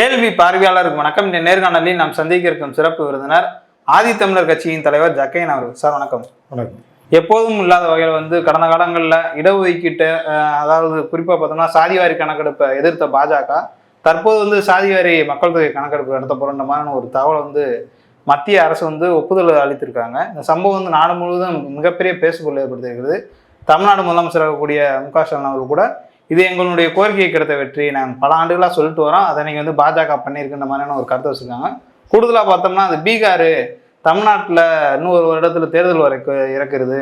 கேள்வி பார்வையாளருக்கு வணக்கம். இந்த நேர்காணலில் நாம் சந்திக்க இருக்கும் சிறப்பு விருந்தினர் ஆதித்தமிழர் கட்சியின் தலைவர் ஜக்கையன் அவர்கள். சார் வணக்கம். வணக்கம். எப்போதும் இல்லாத வகையில் வந்து கடந்த காலங்களில் இடஒதுக்கீட்டு அதாவது குறிப்பாக பார்த்தோம்னா சாதிவாரி கணக்கெடுப்பை எதிர்த்த பாஜக தற்போது வந்து சாதிவாரி மக்கள் தொகை கணக்கெடுப்பு நடத்த போகிற மாதிரியான ஒரு தகவலை வந்து மத்திய அரசு வந்து ஒப்புதல் அளித்திருக்காங்க. இந்த சம்பவம் வந்து நாடு முழுவதும் மிகப்பெரிய பேசுபொருள் ஏற்படுத்தியிருக்கிறது. தமிழ்நாடு முதலமைச்சராக கூடிய மு க ஸ்டாலின் அவர்கள் கூட இது எங்களுடைய கோரிக்கையை கிடைத்த வெற்றி. நாங்கள் பல ஆண்டுகளாக சொல்லிட்டு வரோம். அதை நீங்கள் வந்து பாஜக பண்ணியிருக்கின்ற மாதிரியான ஒரு கருத்தை வச்சுருக்காங்க. கூடுதலாக பார்த்தோம்னா அது பீகார் தமிழ்நாட்டில் இன்னும் ஒரு இடத்துல தேர்தல் வரை இறக்குறது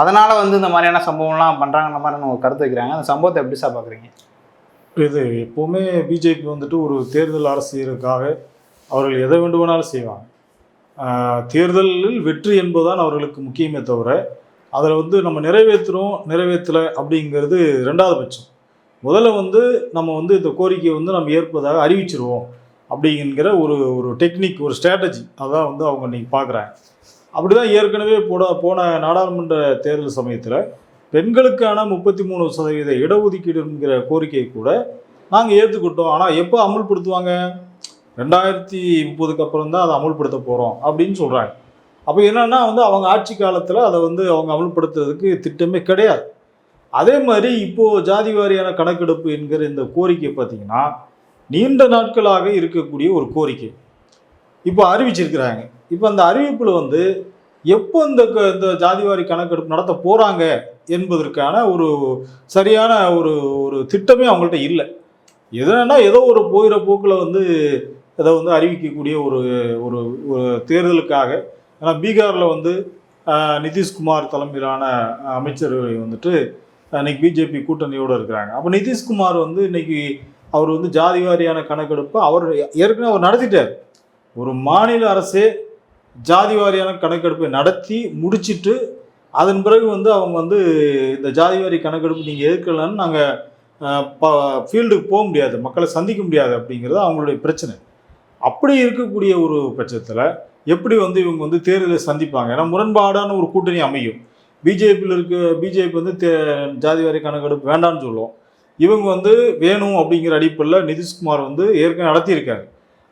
அதனால் வந்து இந்த மாதிரியான சம்பவம்லாம் பண்ணுறாங்கிற மாதிரியான ஒரு கருத்து வைக்கிறாங்க. அந்த சம்பவத்தை எப்படி சார் பார்க்குறீங்க இது எப்போவுமே பிஜேபி வந்துட்டு ஒரு தேர்தல் அரசியலுக்காக அவர்கள் எதை வேண்டுமானாலும் செய்வாங்க. தேர்தலில் வெற்றி என்பதுதான் அவர்களுக்கு முக்கியமே தவிர அதில் வந்து நம்ம நிறைவேற்றுறோம் நிறைவேற்றலை அப்படிங்கிறது ரெண்டாவது பட்சம். முதல்ல வந்து நம்ம வந்து இந்த கோரிக்கையை வந்து நம்ம ஏற்பதாக அறிவிச்சிருவோம் அப்படிங்கிற ஒரு ஒரு டெக்னிக் ஒரு ஸ்ட்ராட்டஜி அதான் வந்து அவங்க இன்னைக்கு பார்க்குறாங்க அப்படி தான் ஏற்கனவே போட போன நாடாளுமன்ற தேர்தல் சமயத்தில் பெண்களுக்கான முப்பத்தி மூணு சதவீத இடஒதுக்கீடுங்கிற கோரிக்கையை கூட நாங்கள் ஏற்றுக்கிட்டோம் ஆனால் எப்போ அமுல்படுத்துவாங்க? ரெண்டாயிரத்தி முப்பதுக்கு அப்புறம் தான் அதை அமுல்படுத்த போகிறோம் அப்படின்னு சொல்கிறாங்க அப்போ என்னென்னா வந்து அவங்க ஆட்சி காலத்தில் அதை வந்து அவங்க அமுல்படுத்துறதுக்கு திட்டமே கிடையாது. அதே மாதிரி இப்போது ஜாதி வாரியான கணக்கெடுப்பு என்கிற இந்த கோரிக்கை பார்த்தீங்கன்னா நீண்ட நாட்களாக இருக்கக்கூடிய ஒரு கோரிக்கை. இப்போ அறிவிச்சிருக்கிறாங்க. இப்போ அந்த அறிவிப்பில் வந்து எப்போ இந்த க- இந்த ஜாதிவாரி கணக்கெடுப்பு நடத்த போகிறாங்க என்பதற்கான ஒரு சரியான ஒரு ஒரு திட்டமே அவங்கள்ட்ட இல்லை. எதுனா ஏதோ ஒரு போகிற போக்கில் வந்து இதை வந்து அறிவிக்கக்கூடிய ஒரு ஒரு ஒரு தேர்தலுக்காக ஏன்னா பீகாரில் வந்து நிதிஷ்குமார் தலைமையிலான அமைச்சர்கள் வந்துட்டு இன்னைக்கு பிஜேபி கூட்டணியோடு இருக்கிறாங்க. அப்போ நிதிஷ்குமார் வந்து இன்னைக்கு அவர் வந்து ஜாதி வாரியான கணக்கெடுப்பை அவர் ஏற்கனவே அவர் நடத்திட்டார். ஒரு மாநில அரசே ஜாதி வாரியான கணக்கெடுப்பை நடத்தி முடிச்சிட்டு அதன் பிறகு வந்து அவங்க வந்து இந்த ஜாதி வாரி கணக்கெடுப்பு நீங்கள் எதிர்க்கலன்னு நாங்கள் ஃபீல்டுக்கு போக முடியாது. மக்களை சந்திக்க முடியாது அப்படிங்கிறது அவங்களுடைய பிரச்சனை. அப்படி இருக்கக்கூடிய ஒரு பட்சத்தில் எப்படி வந்து இவங்க வந்து தேர்தலை சந்திப்பாங்க? ஏன்னா முரண்பாடான ஒரு கூட்டணி அமையும். பிஜேபியில் இருக்க பிஜேபி வந்து தே ஜாதிவாரி கணக்கெடுப்பு வேண்டாம்னு சொல்லுவோம். இவங்க வந்து வேணும் அப்படிங்கிற அடிப்படையில் நிதிஷ்குமார் வந்து ஏற்கனவே நடத்தியிருக்காங்க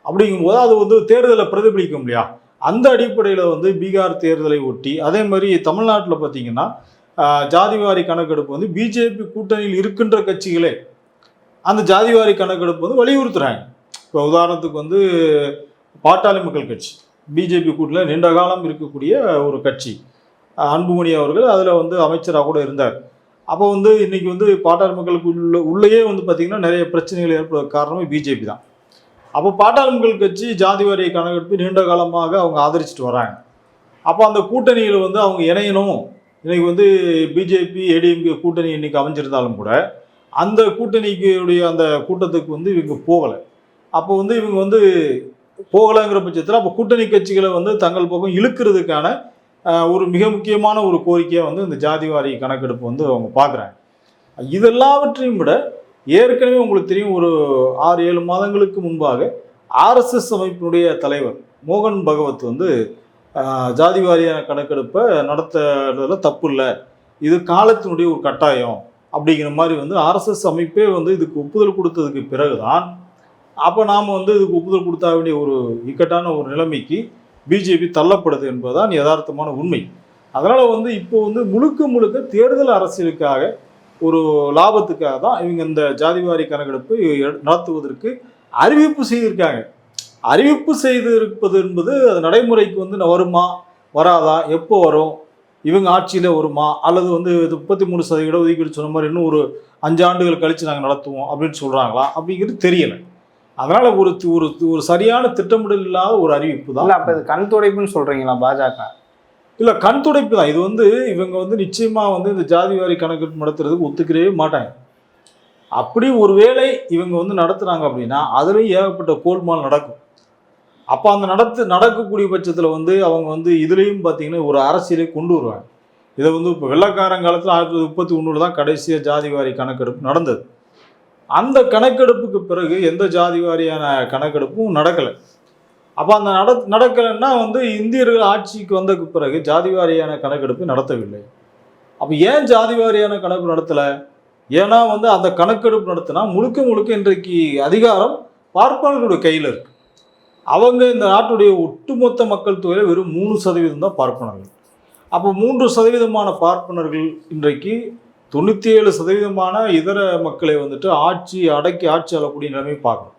அப்படிங்கும்போது அது வந்து தேர்தலை பிரதிபலிக்கும் இல்லையா? அந்த அடிப்படையில் வந்து பீகார் தேர்தலை ஒட்டி அதே மாதிரி தமிழ்நாட்டில் பார்த்தீங்கன்னா ஜாதிவாரி கணக்கெடுப்பு வந்து பிஜேபி கூட்டணியில் இருக்கின்ற கட்சிகளே அந்த ஜாதிவாரி கணக்கெடுப்பு வந்து வலியுறுத்துகிறாங்க இப்போ உதாரணத்துக்கு வந்து பாட்டாளி மக்கள் கட்சி பிஜேபி கூட்டில் நீண்ட காலம் இருக்கக்கூடிய ஒரு கட்சி. அன்புமணி அவர்கள் அதில் வந்து அமைச்சராக கூட இருந்தார். அப்போ வந்து இன்னைக்கு வந்து பாட்டாளி மக்களுக்கு உள்ள உள்ளேயே வந்து பார்த்திங்கன்னா நிறைய பிரச்சனைகள் ஏற்பட காரணமே பிஜேபி தான். அப்போ பாட்டாளி மக்கள் கட்சி ஜாதி வாரிய கணக்கெடுப்பு நீண்ட காலமாக அவங்க ஆதரிச்சிட்டு வராங்க. அப்போ அந்த கூட்டணியில் வந்து அவங்க இணையணும். இன்றைக்கி வந்து பிஜேபி ஏடிஎம்கே கூட்டணி இன்றைக்கி அமைஞ்சிருந்தாலும் கூட அந்த கூட்டணிக்குடைய அந்த கூட்டத்துக்கு வந்து இவங்க போகலை. அப்போ வந்து இவங்க வந்து போகலைங்கிற பட்சத்தில் அப்போ கூட்டணி கட்சிகளை வந்து தங்கள் பக்கம் இழுக்கிறதுக்கான ஒரு மிக முக்கியமான ஒரு கோரிக்கையாக வந்து இந்த ஜாதிவாரி கணக்கெடுப்பு வந்து அவங்க பார்க்குறாங்க. இதெல்லாவற்றையும் விட ஏற்கனவே உங்களுக்கு தெரியும் ஒரு ஆறு ஏழு மாதங்களுக்கு முன்பாக ஆர்எஸ்எஸ் அமைப்பினுடைய தலைவர் மோகன் பகவத் வந்து ஜாதிவாரியான ஜாதி வாரியான கணக்கெடுப்பை நடத்துறதுல தப்பு இல்லை. இது காலத்தினுடைய ஒரு கட்டாயம் அப்படிங்கிற மாதிரி வந்து ஆர்எஸ்எஸ் அமைப்பே வந்து இதுக்கு ஒப்புதல் கொடுத்ததுக்கு பிறகுதான் அப்போ நாம் வந்து இதுக்கு ஒப்புதல் கொடுத்தா வேண்டிய ஒரு இக்கட்டான ஒரு நிலைமைக்கு பிஜேபி தள்ளப்படுது என்பதுதான் யதார்த்தமான உண்மை. அதனால் வந்து இப்போ வந்து முழுக்க முழுக்க தேர்தல் அரசியலுக்காக ஒரு லாபத்துக்காக தான் இவங்க இந்த ஜாதிவாரி கணக்கெடுப்பு எ- நடத்துவதற்கு அறிவிப்பு செய்திருக்காங்க. அறிவிப்பு செய்திருப்பது என்பது அது நடைமுறைக்கு வந்து வருமா வராதா எப்போ வரும் இவங்க ஆட்சியில் வருமா அல்லது வந்து முப்பத்தி மூணு சதவீத ஒதுக்கீடு சொன்ன மாதிரி இன்னும் ஒரு அஞ்சு ஆண்டுகள் கழித்து நாங்கள் நடத்துவோம் அப்படின்னு சொல்கிறாங்களா அப்படிங்கிறது தெரியலை. அதனால் ஒரு ஒரு ஒரு சரியான திட்டமிடல் இல்லாத ஒரு அறிவிப்பு தான். அப்போ இது கண் துடைப்புன்னு சொல்கிறீங்களா பாஜக? இல்லை கண் துடைப்பு தான். இது வந்து இவங்க வந்து நிச்சயமாக வந்து இந்த ஜாதி வாரி கணக்கெடுப்பு நடத்துறதுக்கு ஒத்துக்கிறவே மாட்டாங்க. அப்படி ஒருவேளை இவங்க வந்து நடத்துனாங்க அப்படின்னா அதுலேயும் ஏகப்பட்ட கோல்மால் நடக்கும். அப்போ அந்த நடத்து நடக்கக்கூடிய பட்சத்தில் வந்து அவங்க வந்து இதுலேயும் பார்த்தீங்கன்னா ஒரு அரசியலை கொண்டு வருவாங்க. இதை வந்து இப்போ வெள்ளக்காரங்காலத்தில் ஆயிரத்தி தொள்ளாயிரத்தி முப்பத்தி ஒன்றில் தான் கடைசியாக ஜாதி வாரி கணக்கெடுப்பு நடந்தது. அந்த கணக்கெடுப்புக்கு பிறகு எந்த ஜாதி வாரியான கணக்கெடுப்பும் நடக்கலை. அப்போ அந்த நட நடக்கலைன்னா வந்து இந்தியர்கள் ஆட்சிக்கு வந்ததுக்கு பிறகு ஜாதி வாரியான கணக்கெடுப்பு நடத்தவில்லை. அப்போ ஏன் ஜாதி வாரியான கணக்கு நடத்தலை? ஏன்னா வந்து அந்த கணக்கெடுப்பு நடத்தினா முழுக்க முழுக்க இன்றைக்கு அதிகாரம் பார்ப்பனர்களுடைய கையில் இருக்கு. அவங்க இந்த நாட்டுடைய ஒட்டுமொத்த மக்கள் தொகையில் வெறும் மூணு சதவீதம் தான் பார்ப்பனர்கள். அப்போ மூன்று சதவீதமான பார்ப்பனர்கள் இன்றைக்கு தொண்ணூற்றி ஏழு சதவீதமான இதர மக்களை வந்துட்டு ஆட்சி அடக்கி ஆட்சி ஆளக்கூடிய நிலைமை பார்க்கணும்.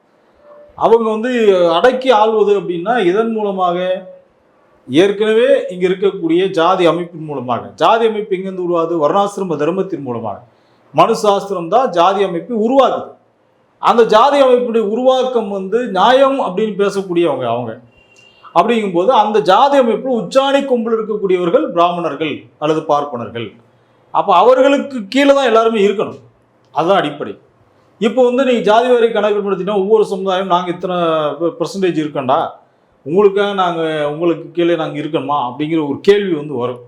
அவங்க வந்து அடக்கி ஆள்வது அப்படின்னா இதன் மூலமாக ஏற்கனவே இங்கே இருக்கக்கூடிய ஜாதி அமைப்பின் மூலமாக ஜாதி அமைப்பு எங்கேருந்து உருவாது வர்ணாசிரம தர்மத்தின் மூலமாக. மனு சாஸ்திரம் தான் ஜாதி அமைப்பு உருவாக்குது. அந்த ஜாதி அமைப்புடைய உருவாக்கம் வந்து நியாயம் அப்படின்னு பேசக்கூடியவங்க அவங்க. அப்படிங்கும்போது அந்த ஜாதி அமைப்பில் உச்சாணி கொம்பில் இருக்கக்கூடியவர்கள் பிராமணர்கள் அல்லது பார்ப்பனர்கள். அப்போ அவர்களுக்கு கீழே தான் எல்லாருமே இருக்கணும். அதுதான் அடிப்படை. இப்போ வந்து நீங்கள் ஜாதி வாரி கணக்குப்படுத்தினா ஒவ்வொரு சமுதாயம் நாங்கள் இத்தனை பர்சன்டேஜ் இருக்கண்டா உங்களுக்காக நாங்கள் உங்களுக்கு கீழே நாங்கள் இருக்கணுமா? அப்படிங்கிற ஒரு கேள்வி வந்து வரும்.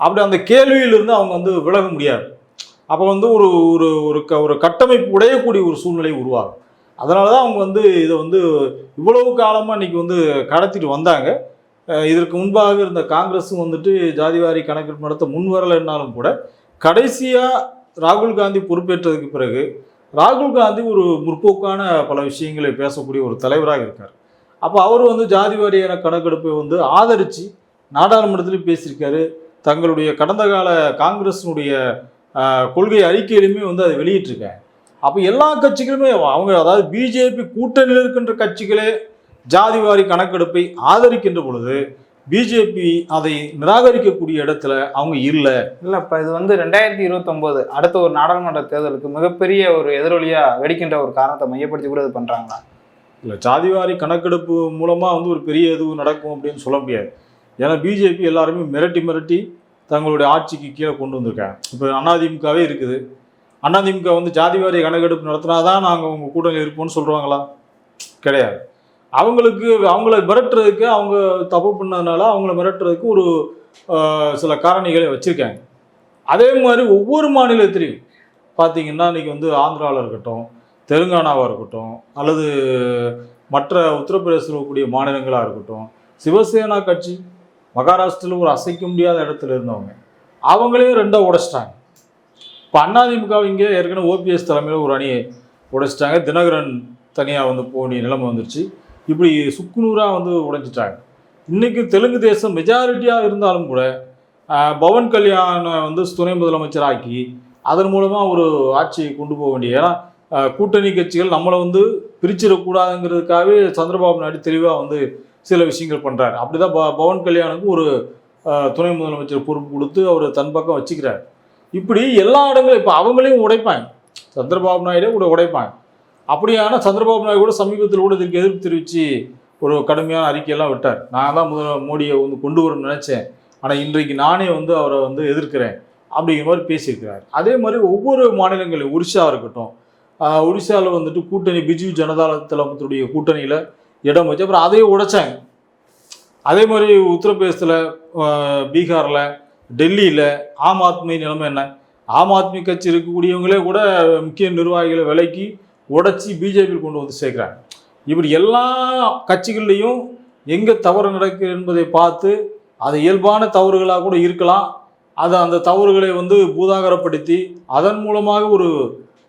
அப்படி அந்த கேள்வியிலிருந்து அவங்க வந்து விலக முடியாது. அப்போ வந்து ஒரு ஒரு ஒரு க ஒரு கட்டமைப்பு உடையக்கூடிய ஒரு சூழ்நிலை உருவாகும். அதனால தான் அவங்க வந்து இதை வந்து இவ்வளவு காலமாக இன்னைக்கு வந்து கடத்திட்டு வந்தாங்க. இதற்கு முன்பாக இருந்த காங்கிரஸும் வந்துட்டு ஜாதிவாரி கணக்கெடுப்பு நடத்த முன் வரலைன்னாலும் கூட கடைசியாக ராகுல் காந்தி பொறுப்பேற்றதுக்கு பிறகு ராகுல் காந்தி ஒரு முற்போக்கான பல விஷயங்களை பேசக்கூடிய ஒரு தலைவராக இருக்கார். அப்போ அவர் வந்து ஜாதி வாரியான கணக்கெடுப்பை வந்து ஆதரித்து நாடாளுமன்றத்திலும் பேசியிருக்காரு. தங்களுடைய கடந்த கால காங்கிரஸினுடைய கொள்கை அறிக்கையிலுமே வந்து அதை வெளியிட்டிருக்காங்க. அப்போ எல்லா கட்சிகளுமே அவங்க அதாவது பிஜேபி கூட்டணியில் இருக்கின்ற கட்சிகளே ஜாதிவாரி கணக்கெடுப்பை ஆதரிக்கின்ற பொழுது பிஜேபி அதை நிராகரிக்கக்கூடிய இடத்துல அவங்க இல்லை. இல்ல இப்ப இது வந்து ரெண்டாயிரத்தி இருபத்தொன்பது அடுத்த ஒரு நாடாளுமன்ற தேர்தலுக்கு மிகப்பெரிய ஒரு எதிரொலியா வெடிக்கின்ற ஒரு காரணத்தை மையப்படுத்தி கூட இது பண்றாங்களா? இல்லை ஜாதிவாரி கணக்கெடுப்பு மூலமாக வந்து ஒரு பெரிய எதுவும் நடக்கும் அப்படின்னு சொல்ல முடியாது. ஏன்னா பிஜேபி எல்லாருமே மிரட்டி மிரட்டி தங்களுடைய ஆட்சிக்கு கீழே கொண்டு வந்திருக்காங்க. இப்போ அதிமுகவே இருக்குது. அதிமுக வந்து ஜாதிவாரி கணக்கெடுப்பு நடத்தினாதான் நாங்கள் உங்கள் கூட்டணி இருப்போம்னு சொல்கிறாங்களா கிடையாது. அவங்களுக்கு அவங்கள மிரட்டுறதுக்கு அவங்க தப்பு பண்ணதுனால அவங்கள மிரட்டுறதுக்கு ஒரு சில காரணிகளை வச்சுருக்காங்க. அதே மாதிரி ஒவ்வொரு மாநிலத்திலையும் பார்த்தீங்கன்னா இன்றைக்கி வந்து ஆந்திராவில் இருக்கட்டும் தெலுங்கானாவாக இருக்கட்டும் அல்லது மற்ற உத்தரப்பிரதேசத்தில் இருக்கக்கூடிய மாநிலங்களாக இருக்கட்டும் சிவசேனா கட்சி மகாராஷ்டிரில் ஒரு அசைக்க முடியாத இடத்துல இருந்தவங்க அவங்களையும் ரெண்டாக உடைச்சிட்டாங்க. இப்போ அதிமுக இங்கே ஏற்கனவே ஓபிஎஸ் தலைமையில் ஒரு அணியை உடைச்சிட்டாங்க. தினகரன் தனியாக வந்து போனிய நிலைமை வந்துருச்சு. இப்படி சுக்குநூறாக வந்து உடைஞ்சிட்டாங்க. இன்றைக்கி தெலுங்கு தேசம் மெஜாரிட்டியாக இருந்தாலும் கூட பவன் கல்யாணை வந்து துணை முதலமைச்சராக்கி அதன் மூலமாக ஒரு ஆட்சியை கொண்டு போக வேண்டிய ஏன்னா கூட்டணி கட்சிகள் நம்மளை வந்து பிரிச்சிடக்கூடாதுங்கிறதுக்காகவே சந்திரபாபு நாயுடு தெளிவாக வந்து சில விஷயங்கள் பண்ணுறாரு அப்படி தான் ப பவன் கல்யாணுக்கு ஒரு துணை முதலமைச்சர் பொறுப்பு கொடுத்து அவர் தன் பக்கம் வச்சுக்கிறார். இப்படி எல்லா இடங்களும் இப்போ அவங்களையும் உடைப்பாங்க. சந்திரபாபு நாயுடே கூட உடைப்பாங்க. அப்படியான சந்திரபாபு நாயுடு கூட சமீபத்தில் கூட இதுக்கு எதிர்ப்பு தெரிவித்து ஒரு கடுமையான அறிக்கையெல்லாம் விட்டார். நான் தான் முதல்ல மோடியை வந்து கொண்டு வரணும்னு நினச்சேன். ஆனால் இன்றைக்கு நானே வந்து அவரை வந்து எதிர்க்கிறேன் அப்படிங்கிற மாதிரி பேசியிருக்கிறார். அதே மாதிரி ஒவ்வொரு மாநிலங்களையும் ஒரிசா இருக்கட்டும் ஒரிசாவில் வந்துட்டு கூட்டணி பிஜு ஜனதா தளத்துடைய கூட்டணியில் இடம் வச்சு அப்புறம் அதையும் உடைச்சாங்க. அதே மாதிரி உத்தரப்பிரதேசத்தில் பீகாரில் டெல்லியில் ஆம் ஆத்மி நிலைமை என்ன? ஆம் ஆத்மி கட்சி இருக்கக்கூடியவங்களே கூட முக்கிய நிர்வாகிகளை விலைக்கு உடைச்சி பிஜேபியில் கொண்டு வந்து சேர்க்குறாங்க. இப்படி எல்லா கட்சிகள்லேயும் எங்கே தவறு நடக்குது என்பதை பார்த்து அது இயல்பான தவறுகளாக கூட இருக்கலாம். அதை அந்த தவறுகளை வந்து பூதாகரப்படுத்தி அதன் மூலமாக ஒரு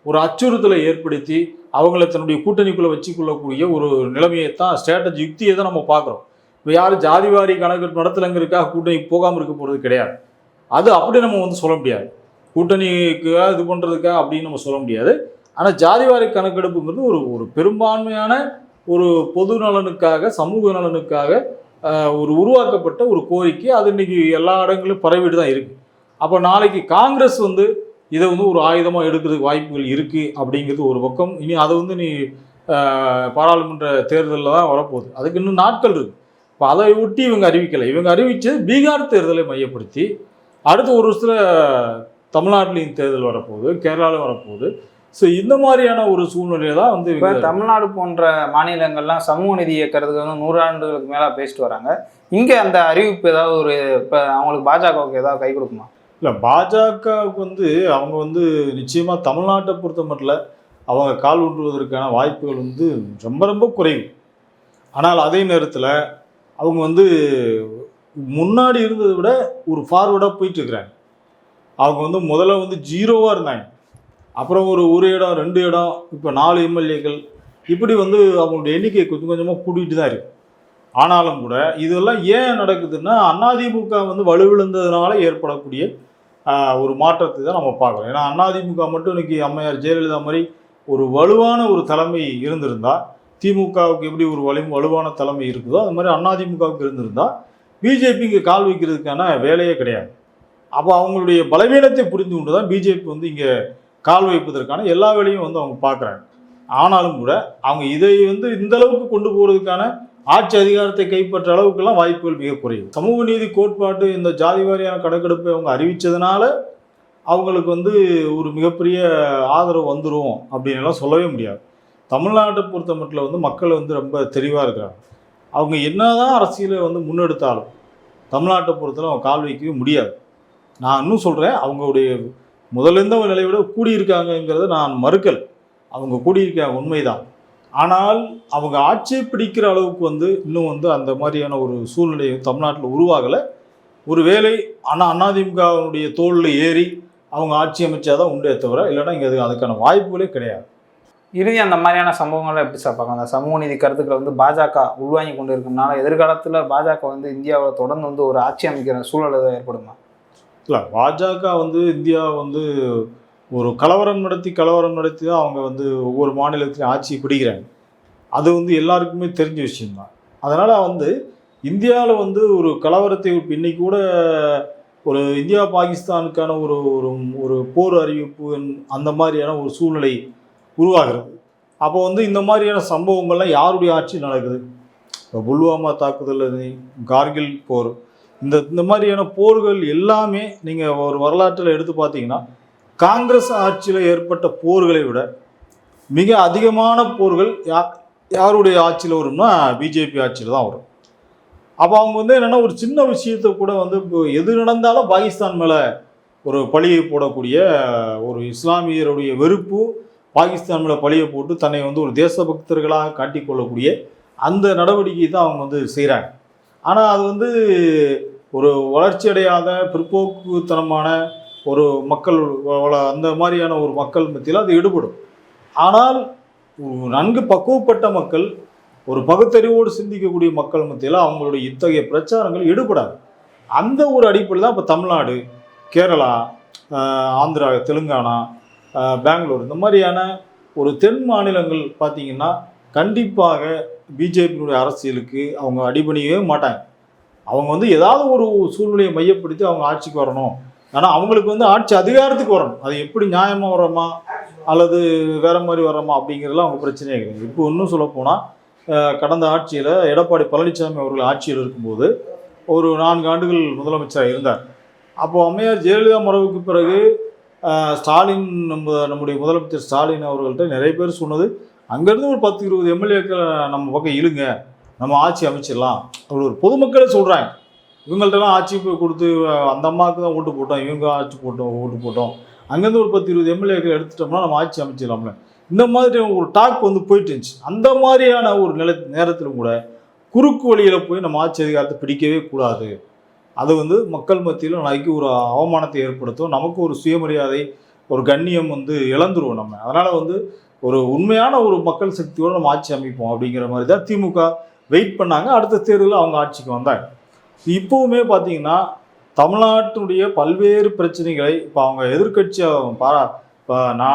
ஒரு அச்சுறுத்தலை ஏற்படுத்தி அவங்கள தன்னுடைய கூட்டணிக்குள்ளே வச்சுக்கொள்ளக்கூடிய ஒரு நிலைமையை தான் ஸ்ட்ராட்டஜி யுக்தியை தான் நம்ம பார்க்குறோம். இப்போ யாரும் ஜாதிவாரி கணக்கு நடத்தலைங்கிறதுக்காக கூட்டணி போகாமல் இருக்க போகிறது கிடையாது. அது அப்படி நம்ம வந்து சொல்ல முடியாது. கூட்டணிக்கு இது பண்ணுறதுக்காக அப்படின்னு நம்ம சொல்ல முடியாது. ஆனால் ஜாதிவாரி கணக்கெடுப்புங்கிறது ஒரு ஒரு பெரும்பான்மையான ஒரு பொது நலனுக்காக சமூக நலனுக்காக ஒரு உருவாக்கப்பட்ட ஒரு கோரிக்கை. அது இன்னைக்கு எல்லா இடங்களிலும் பரவிட்டு தான் இருக்குது அப்போ நாளைக்கு காங்கிரஸ் வந்து இதை வந்து ஒரு ஆயுதமாக எடுக்கிறதுக்கு வாய்ப்புகள் இருக்குது அப்படிங்கிறது ஒரு பக்கம். இனி அதை வந்து நீ பாராளுமன்ற தேர்தலில் தான் வரப்போகுது. அதுக்கு இன்னும் நாட்கள் இருக்குது இப்போ அதை ஒட்டி இவங்க அறிவிக்கலை. இவங்க அறிவித்தது பீகார் தேர்தலை மையப்படுத்தி அடுத்த ஒரு வருஷத்தில் தமிழ்நாட்டிலையும் தேர்தல் வரப்போகுது கேரளாவில் வரப்போகுது. ஸோ இந்த மாதிரியான ஒரு சூழ்நிலையை தான் வந்து இப்ப தமிழ்நாடு போன்ற மாநிலங்கள்லாம் சமூக நீதி இயக்கிறதுக்கு வந்து நூறாண்டுகளுக்கு மேல பேசிட்டு வராங்க. இங்க அந்த அறிவிப்பு ஏதாவது ஒரு இப்ப அவங்களுக்கு பாஜகவுக்கு ஏதாவது கை கொடுக்குமா? இல்லை பாஜகவுக்கு வந்து அவங்க வந்து நிச்சயமாக தமிழ்நாட்டை பொறுத்த மட்டும் அவங்க கால் ஊன்றுவதற்கான வாய்ப்புகள் வந்து ரொம்ப ரொம்ப குறைவு. ஆனால் அதே நேரத்தில் அவங்க வந்து முன்னாடி இருந்ததை விட ஒரு ஃபார்வர்டாக போயிட்டு இருக்கிறாங்க. அவங்க வந்து முதல்ல வந்து ஜீரோவாக இருந்தாங்க. அப்புறம் ஒரு ஒரு இடம் ரெண்டு இடம் இப்போ நாலு எம்எல்ஏக்கள். இப்படி வந்து அவங்களுடைய எண்ணிக்கை கொஞ்சம் கொஞ்சமாக கூட்டிகிட்டு தான் இருக்குது ஆனாலும் கூட இதெல்லாம் ஏன் நடக்குதுன்னா அதிமுக வந்து வலுவிழந்ததுனால ஏற்படக்கூடிய ஒரு மாற்றத்தை தான் நம்ம பார்க்குறோம். ஏன்னா அதிமுக மட்டும் இன்றைக்கி அம்மையார் ஜெயலலிதா மாதிரி ஒரு வலுவான ஒரு தலைமை இருந்திருந்தால் திமுகவுக்கு எப்படி ஒரு வலி வலுவான தலைமை இருக்குதோ அது மாதிரி அதிமுகவுக்கு பிஜேபி பிஜேபிக்கு கால் வைக்கிறதுக்கான வேலையே கிடையாது. அப்போ அவங்களுடைய பலவீனத்தை புரிந்து கொண்டு தான் பிஜேபி வந்து இங்கே கால் வைப்பதற்கான எல்லா வேலையும் வந்து அவங்க பார்க்குறாங்க. ஆனாலும் கூட அவங்க இதை வந்து இந்த அளவுக்கு கொண்டு போகிறதுக்கான ஆட்சி அதிகாரத்தை கைப்பற்ற அளவுக்கெல்லாம் வாய்ப்புகள் மிக குறையும் சமூக நீதி கோட்பாட்டு இந்த ஜாதி வாரியான கணக்கெடுப்பை அவங்க அறிவித்ததுனால அவங்களுக்கு வந்து ஒரு மிகப்பெரிய ஆதரவு வந்துடும் அப்படின்னு எல்லாம் சொல்லவே முடியாது. தமிழ்நாட்டை பொறுத்த மட்டும் வந்து மக்கள் வந்து ரொம்ப தெளிவாக இருக்கிறாங்க. அவங்க என்னதான் அரசியலை வந்து முன்னெடுத்தாலும் தமிழ்நாட்டை பொறுத்தவரை அவங்க கால் வைக்கவே முடியாது. நான் இன்னும் சொல்கிறேன் அவங்களுடைய முதல்ல இருந்த ஒரு நிலையை விட கூடியிருக்காங்கங்கிறத நான் மறுக்கல். அவங்க கூடியிருக்காங்க உண்மைதான். ஆனால் அவங்க ஆட்சியை பிடிக்கிற அளவுக்கு வந்து இன்னும் வந்து அந்த மாதிரியான ஒரு சூழ்நிலை தமிழ்நாட்டில் உருவாகலை. ஒரு வேலை அண்ணா அதிமுகவுடைய தோளில் ஏறி அவங்க ஆட்சி அமைச்சாதான் உண்டே தவிர இல்லைன்னா இங்கே அது அதுக்கான வாய்ப்புகளே கிடையாது. இறுதி அந்த மாதிரியான சம்பவங்களை எப்படி சார் பார்க்கலாம் அந்த சமூக நீதி கருத்துக்களை வந்து பாஜக உள்வாங்கி கொண்டு இருக்கனால எதிர்காலத்தில் பாஜக வந்து இந்தியாவில் தொடர்ந்து வந்து ஒரு ஆட்சி அமைக்கிற சூழல் ஏற்படுமா? இல்லை பாஜக வந்து இந்தியா வந்து ஒரு கலவரம் நடத்தி கலவரம் நடத்தி தான் அவங்க வந்து ஒவ்வொரு மாநிலத்திலையும் ஆட்சி பிடிக்கிறாங்க. அது வந்து எல்லாருக்குமே தெரிஞ்ச விஷயம்தான். அதனால் வந்து இந்தியாவில் வந்து ஒரு கலவரத்தை இன்னைக்கு கூட ஒரு இந்தியா பாகிஸ்தானுக்கான ஒரு ஒரு ஒரு போர் அறிவிப்பு அந்த மாதிரியான ஒரு சூழ்நிலை உருவாகிறது. அப்போ வந்து இந்த மாதிரியான சம்பவங்கள்லாம் யாருடைய ஆட்சி நடக்குது? இப்போ புல்வாமா தாக்குதல் கார்கில் போர். இந்த இந்த மாதிரியான போர்கள் எல்லாமே நீங்கள் ஒரு வரலாற்றில் எடுத்து பார்த்தீங்கன்னா காங்கிரஸ் ஆட்சியில் ஏற்பட்ட போர்களை விட மிக அதிகமான போர்கள் யா யாருடைய ஆட்சியில் வரும்னா பிஜேபி ஆட்சியில் தான் வரும். அப்போ அவங்க வந்து என்னென்னா ஒரு சின்ன விஷயத்தை கூட வந்து இப்போ எது நடந்தாலும் பாகிஸ்தான் மேலே ஒரு பழியை போடக்கூடிய ஒரு இஸ்லாமியருடைய வெறுப்பு பாகிஸ்தான் மேலே பழியை போட்டு தன்னை வந்து ஒரு தேசபக்தர்களாக காட்டிக்கொள்ளக்கூடிய அந்த நடவடிக்கை தான் அவங்க வந்து செய்கிறாங்க ஆனால் அது வந்து ஒரு வளர்ச்சி அடையாத பிற்போக்குத்தனமான ஒரு மக்கள் வள- அந்த மாதிரியான ஒரு மக்கள் மத்தியில் அது ஈடுபடும். ஆனால் நன்கு பக்குவப்பட்ட மக்கள் ஒரு பகுத்தறிவோடு சிந்திக்கக்கூடிய மக்கள் மத்தியில் அவங்களுடைய இத்தகைய பிரச்சாரங்கள் ஈடுபடாது. அந்த ஒரு அடிப்படையில் தான் இப்போ தமிழ்நாடு கேரளா ஆந்திரா தெலுங்கானா பெங்களூர் இந்த மாதிரியான ஒரு தென் மாநிலங்கள் பார்த்திங்கன்னா கண்டிப்பாக பிஜேபியினுடைய அரசியலுக்கு அவங்க அடிபணியவே மாட்டாங்க. அவங்க வந்து ஏதாவது ஒரு சூழ்நிலையை மையப்படுத்தி அவங்க ஆட்சிக்கு வரணும். ஆனால் அவங்களுக்கு வந்து ஆட்சி அதிகாரத்துக்கு வரணும். அது எப்படி நியாயமாக வரோமா? அல்லது வேற மாதிரி வரோமா? அப்படிங்கிறதுலாம் அவங்க பிரச்சனையே கிடையாது இப்போ இன்னும் சொல்லப்போனால் கடந்த ஆட்சியில் எடப்பாடி பழனிசாமி அவர்கள் ஆட்சியில் இருக்கும்போது ஒரு நான்கு ஆண்டுகள் முதலமைச்சராக இருந்தார். அப்போ அம்மையார் ஜெயலலிதா மறைவுக்கு பிறகு ஸ்டாலின் நம்ம நம்முடைய முதலமைச்சர் ஸ்டாலின் அவர்கள்ட்ட நிறைய பேர் சொன்னது அங்கேருந்து ஒரு பத்து இருபது எம்எல்ஏக்களை நம்ம பக்கம் இழுங்க நம்ம ஆட்சி அமைச்சிடலாம். அப்படி ஒரு பொதுமக்களே சொல்கிறாங்க இவங்கள்ட்டலாம் ஆட்சி போய் கொடுத்து அந்த அம்மாவுக்கு தான் ஓட்டு போட்டோம் இவங்க ஆட்சி போட்டோம் ஓட்டு போட்டோம். அங்கேருந்து ஒரு பத்து இருபது எம்எல்ஏக்கள் எடுத்துட்டோம்னா நம்ம ஆட்சி அமைச்சிடலாம்ல. இந்த மாதிரி ஒரு டாக் வந்து போயிட்டு இருந்துச்சு. அந்த மாதிரியான ஒரு நில நேரத்திலும் கூட குறுக்கு வழியில் போய் நம்ம ஆட்சி அதிகாரத்தை பிடிக்கவே கூடாது. அது வந்து மக்கள் மத்தியில் நாளைக்கு ஒரு அவமானத்தை ஏற்படுத்தும். நமக்கு ஒரு சுயமரியாதை ஒரு கண்ணியம் வந்து இழந்துருவோம் நம்ம. அதனால் வந்து ஒரு உண்மையான ஒரு மக்கள் சக்தியோடு நம்ம ஆட்சி அமைப்போம் அப்படிங்கிற மாதிரி தான் திமுக வெயிட் பண்ணாங்க. அடுத்த தேர்தலில் அவங்க ஆட்சிக்கு வந்தாங்க. இப்போவுமே பார்த்தீங்கன்னா தமிழ்நாட்டினுடைய பல்வேறு பிரச்சனைகளை இப்போ அவங்க எதிர்க்கட்சி பாரா இப்போ நா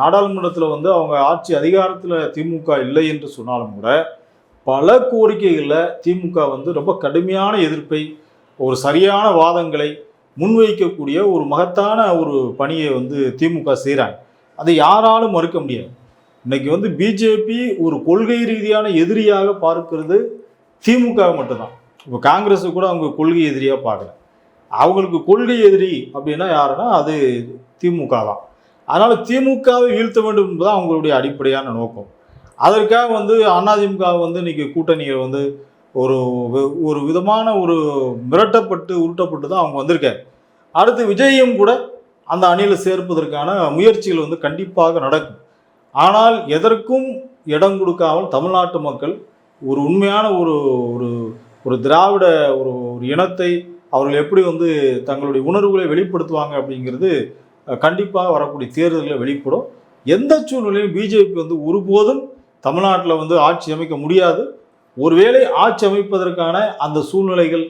நாடாளுமன்றத்தில் வந்து அவங்க ஆட்சி அதிகாரத்தில் திமுக இல்லை என்று சொன்னாலும் கூட பல கோரிக்கைகளில் திமுக வந்து ரொம்ப கடுமையான எதிர்ப்பை ஒரு சரியான வாதங்களை முன்வைக்கக்கூடிய ஒரு மகத்தான ஒரு பணியை வந்து திமுக செய்கிறாங்க அதை யாராலும் மறுக்க முடியாது. இன்னைக்கு வந்து பிஜேபி ஒரு கொள்கை ரீதியான எதிரியாக பார்க்கிறது திமுக மட்டும்தான். இப்போ காங்கிரஸ் கூட அவங்க கொள்கை எதிரியாக பார்க்கல. அவங்களுக்கு கொள்கை எதிரி அப்படின்னா யாருன்னா அது திமுக தான். அதனால் திமுகவை வீழ்த்த வேண்டும் என்பது அவங்களுடைய அடிப்படையான நோக்கம். அதற்காக வந்து அதிமுக வந்து இன்னைக்கு கூட்டணியை வந்து ஒரு ஒரு விதமான ஒரு மிரட்டப்பட்டு உருட்டப்பட்டு தான் அவங்க வந்திருக்காரு அடுத்து விஜயும் கூட அந்த அணியில் சேர்ப்பதற்கான முயற்சிகள் வந்து கண்டிப்பாக நடக்கும். ஆனால் எதற்கும் இடம் கொடுக்காமல் தமிழ்நாட்டு மக்கள் ஒரு உண்மையான ஒரு ஒரு ஒரு திராவிட ஒரு ஒரு இனத்தை அவர்கள் எப்படி வந்து தங்களுடைய உணர்வுகளை வெளிப்படுத்துவாங்க அப்படிங்கிறது கண்டிப்பாக வரக்கூடிய தேர்தலில் வெளிப்படும். எந்த சூழ்நிலையும் பிஜேபி வந்து ஒருபோதும் தமிழ்நாட்டில் வந்து ஆட்சி அமைக்க முடியாது. ஒருவேளை ஆட்சி அமைப்பதற்கான அந்த சூழ்நிலைகள்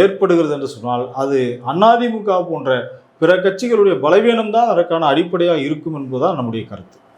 ஏற்படுகிறது என்று சொன்னால் அது அதிமுக போன்ற பிற கட்சிகளுடைய பலவீனம் தான் அதற்கான அடிப்படையாக இருக்கும் என்பதுதான் நம்முடைய கருத்து.